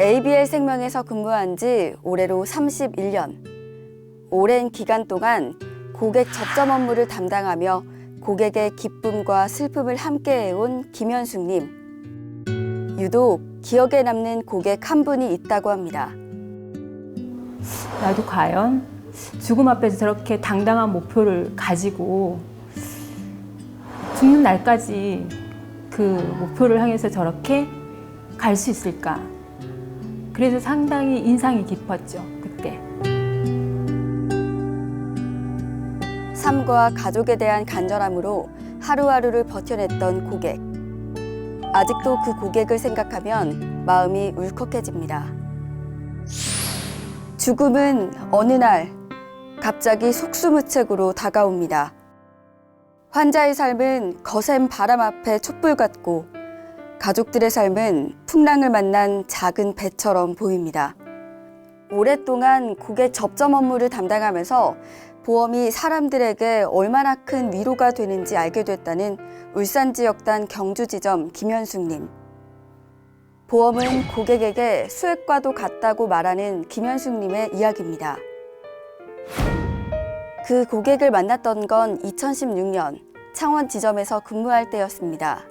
ABL 생명에서 근무한 지 올해로 31년. 오랜 기간 동안 고객 접점 업무를 담당하며 고객의 기쁨과 슬픔을 함께 해온 김현숙님. 유독 기억에 남는 고객 한 분이 있다고 합니다. 나도 과연 죽음 앞에서 저렇게 당당한 목표를 가지고 죽는 날까지 그 목표를 향해서 저렇게 갈 수 있을까? 그래서 상당히 인상이 깊었죠, 그때. 삶과 가족에 대한 간절함으로 하루하루를 버텨냈던 고객. 아직도 그 고객을 생각하면 마음이 울컥해집니다. 죽음은 어느 날 갑자기 속수무책으로 다가옵니다. 환자의 삶은 거센 바람 앞에 촛불 같고 가족들의 삶은 풍랑을 만난 작은 배처럼 보입니다. 오랫동안 고객 접점 업무를 담당하면서 보험이 사람들에게 얼마나 큰 위로가 되는지 알게 됐다는 울산 지역단 경주지점 김현숙님. 보험은 고객에게 수액과도 같다고 말하는 김현숙님의 이야기입니다. 그 고객을 만났던 건 2016년 창원 지점에서 근무할 때였습니다.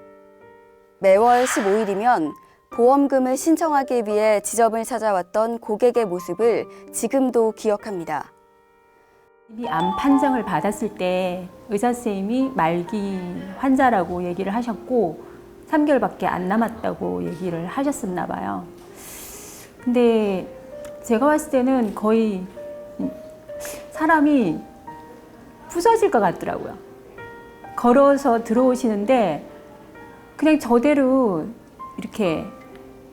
매월 15일이면 보험금을 신청하기 위해 지점을 찾아왔던 고객의 모습을 지금도 기억합니다. 이 암 판정을 받았을 때 의사 선생님이 말기 환자라고 얘기를 하셨고 3개월밖에 안 남았다고 얘기를 하셨었나 봐요. 근데 제가 봤을 때는 거의 사람이 부서질 것 같더라고요. 걸어서 들어오시는데 그냥 저대로 이렇게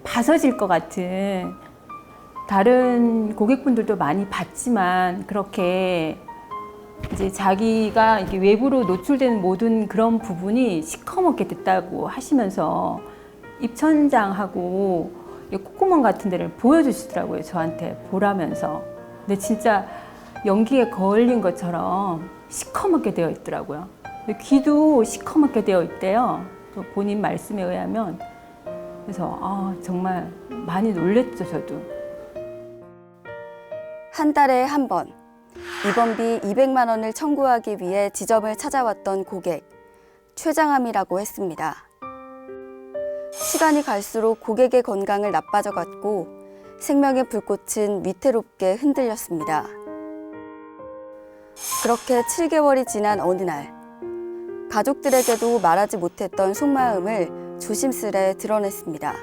바서질 것 같은 다른 고객분들도 많이 봤지만 그렇게 이제 자기가 이렇게 외부로 노출되는 모든 그런 부분이 시커멓게 됐다고 하시면서 입천장하고 이 콧구멍 같은 데를 보여주시더라고요. 저한테 보라면서. 근데 진짜 연기에 걸린 것처럼 시커멓게 되어 있더라고요. 귀도 시커멓게 되어 있대요. 또 본인 말씀에 의하면. 그래서 아, 정말 많이 놀랬죠, 저도. 한 달에 한 번 입원비 200만 원을 청구하기 위해 지점을 찾아왔던 고객 췌장암이라고 했습니다. 시간이 갈수록 고객의 건강을 나빠져 갔고 생명의 불꽃은 위태롭게 흔들렸습니다. 그렇게 7개월이 지난 어느 날 가족들에게도 말하지 못했던 속마음을 조심스레 드러냈습니다.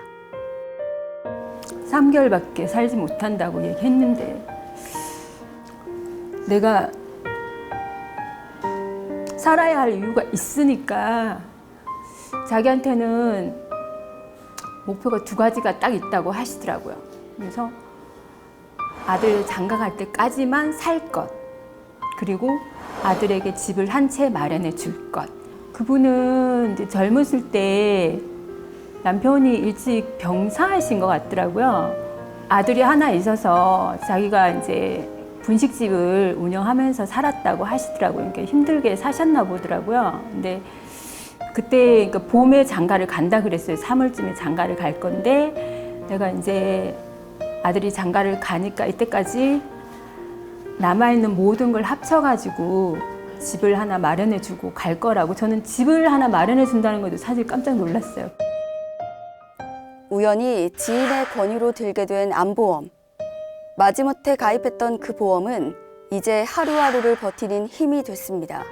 3개월밖에 살지 못한다고 얘기했는데 내가 살아야 할 이유가 있으니까 자기한테는 목표가 두 가지가 딱 있다고 하시더라고요. 그래서 아들 장가 갈 때까지만 살 것, 그리고 아들에게 집을 한 채 마련해 줄 것. 그분은 젊으실 때 남편이 일찍 병사하신 것 같더라고요. 아들이 하나 있어서 자기가 이제 분식집을 운영하면서 살았다고 하시더라고요. 그러니까 힘들게 사셨나 보더라고요. 근데 그때 그러니까 봄에 장가를 간다 그랬어요. 3월쯤에 장가를 갈 건데 내가 이제 아들이 장가를 가니까 이때까지 남아있는 모든 걸 합쳐가지고 집을 하나 마련해주고 갈 거라고 저는 집을 하나 마련해준다는 것도 사실 깜짝 놀랐어요. 우연히 지인의 권유로 들게 된 암보험. 마지못해 가입했던 그 보험은 이제 하루하루를 버티는 힘이 됐습니다.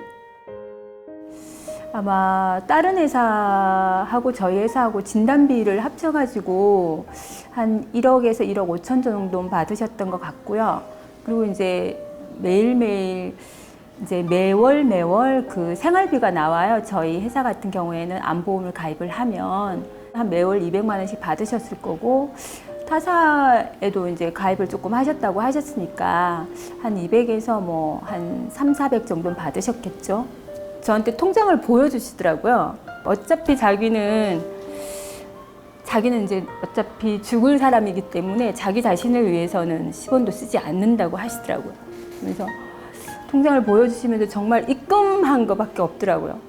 아마 다른 회사하고 저희 회사하고 진단비를 합쳐가지고 한 1억에서 1억 5천 정도 받으셨던 것 같고요. 그리고 이제 매일매일 이제 매월 매월 그 생활비가 나와요. 저희 회사 같은 경우에는 암보험을 가입을 하면 한 매월 200만 원씩 받으셨을 거고 타사에도 이제 가입을 조금 하셨다고 하셨으니까 한 200에서 뭐 한 3, 400 정도는 받으셨겠죠. 저한테 통장을 보여주시더라고요. 어차피 자기는 자기는 이제 어차피 죽을 사람이기 때문에 자기 자신을 위해서는 10원도 쓰지 않는다고 하시더라고요. 그래서 통장을 보여주시면서 정말 입금한 것밖에 없더라고요.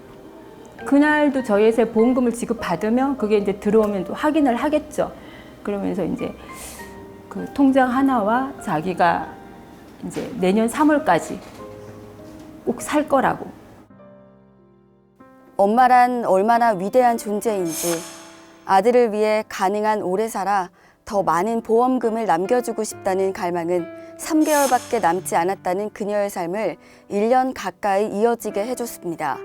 그날도 저희 회사에 보험금을 지급받으면 그게 이제 들어오면 또 확인을 하겠죠. 그러면서 이제 그 통장 하나와 자기가 이제 내년 3월까지 꼭 살 거라고. 엄마란 얼마나 위대한 존재인지 아들을 위해 가능한 오래 살아 더 많은 보험금을 남겨주고 싶다는 갈망은 3개월밖에 남지 않았다는 그녀의 삶을 1년 가까이 이어지게 해줬습니다.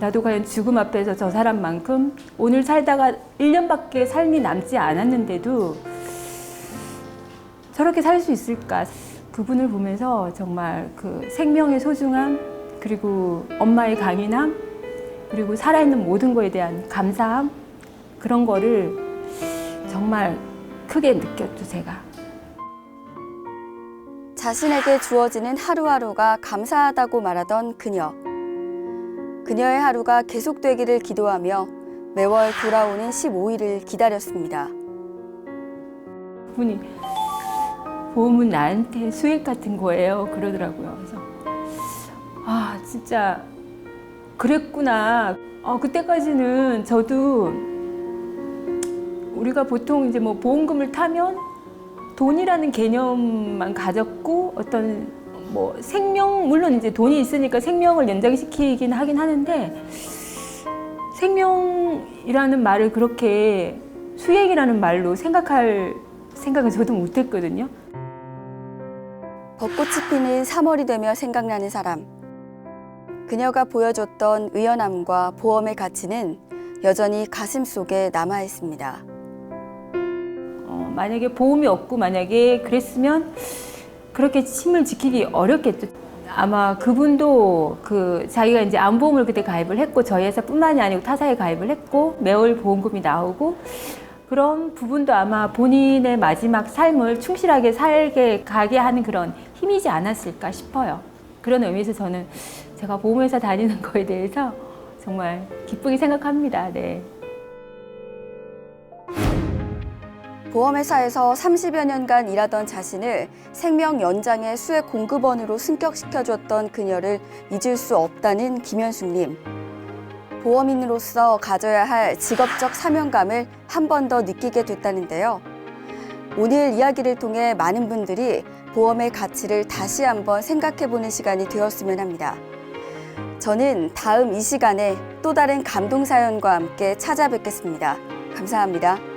나도 과연 죽음 앞에서 저 사람만큼 오늘 살다가 1년밖에 삶이 남지 않았는데도 저렇게 살 수 있을까? 그분을 보면서 정말 그 생명의 소중함, 그리고 엄마의 강인함, 그리고 살아있는 모든 거에 대한 감사함, 그런 거를 정말 크게 느꼈죠, 제가. 자신에게 주어지는 하루하루가 감사하다고 말하던 그녀. 그녀의 하루가 계속되기를 기도하며 매월 돌아오는 15일을 기다렸습니다. 그분이 보험은 나한테 수액 같은 거예요. 그러더라고요. 그래서 아 진짜 그랬구나. 어, 그때까지는 저도 우리가 보통 이제 뭐 보험금을 타면 돈이라는 개념만 가졌고 어떤 뭐 생명 물론 이제 돈이 있으니까 생명을 연장시키긴 하긴 하는데 생명이라는 말을 그렇게 수액이라는 말로 생각할 생각은 저도 못했거든요. 벚꽃이 피는 3월이 되며 생각나는 사람. 그녀가 보여줬던 의연함과 보험의 가치는 여전히 가슴 속에 남아 있습니다. 어, 만약에 보험이 없고 만약에 그랬으면 그렇게 힘을 지키기 어렵겠죠. 아마 그분도 그 자기가 이제 암보험을 그때 가입을 했고 저희 회사뿐만이 아니고 타사에 가입을 했고 매월 보험금이 나오고 그런 부분도 아마 본인의 마지막 삶을 충실하게 살게 가게 하는 그런 힘이지 않았을까 싶어요. 그런 의미에서 저는 제가 보험회사 다니는 거에 대해서 정말 기쁘게 생각합니다. 네. 보험회사에서 30여 년간 일하던 자신을 생명 연장의 수액 공급원으로 승격시켜줬던 그녀를 잊을 수 없다는 김현숙님. 보험인으로서 가져야 할 직업적 사명감을 한 번 더 느끼게 됐다는데요. 오늘 이야기를 통해 많은 분들이 보험의 가치를 다시 한번 생각해보는 시간이 되었으면 합니다. 저는 다음 이 시간에 또 다른 감동 사연과 함께 찾아뵙겠습니다. 감사합니다.